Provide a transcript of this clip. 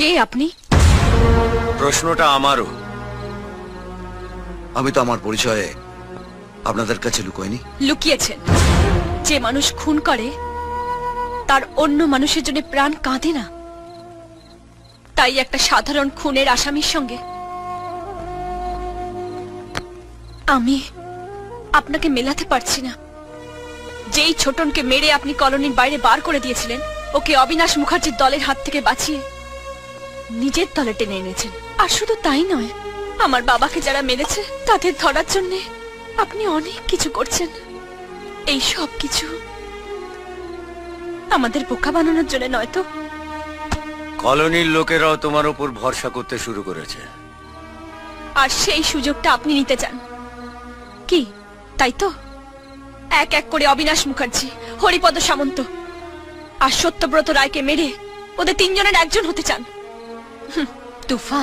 কে আপনি? প্রশ্নটা আমারও। আমি তো আমার পরিচয়ে আপনাদের কাছে লুকোয়নি লুকিয়েছেন। যে মানুষ খুন করে তার অন্য মানুষের জন্য প্রাণ কাঁদে না। তাই একটা সাধারণ খুনের আসামির সঙ্গে আমি আপনাকে মেলাতে পারছি না। যেই ছোটনকে মেরে আপনি কলোনির বাইরে বার করে দিয়েছিলেন ওকে অবিনাশ মুখার্জির দলের হাত থেকে বাঁচিয়ে নিজের দলে টেনে এনেছেন। আর শুধু তাই নয় আমার বাবাকে যারা মেরেছে তাদের ধরার জন্য আপনি অনেক কিছু করছেন। এই সব কিছু আমাদের বোকা বানানোর জন্য নয় তো? কলোনির লোকেরাও তোমার উপর ভরসা করতে শুরু করেছে। আর সেই সুযোগটা আপনি নিতে চান। কি তাই তো? এক এক করে অবিনাশ মুখার্জি হরিপদ সামন্ত আর সত্যব্রত রায়কে মেরে ওদের তিনজনের একজন হতে চান। తుఫా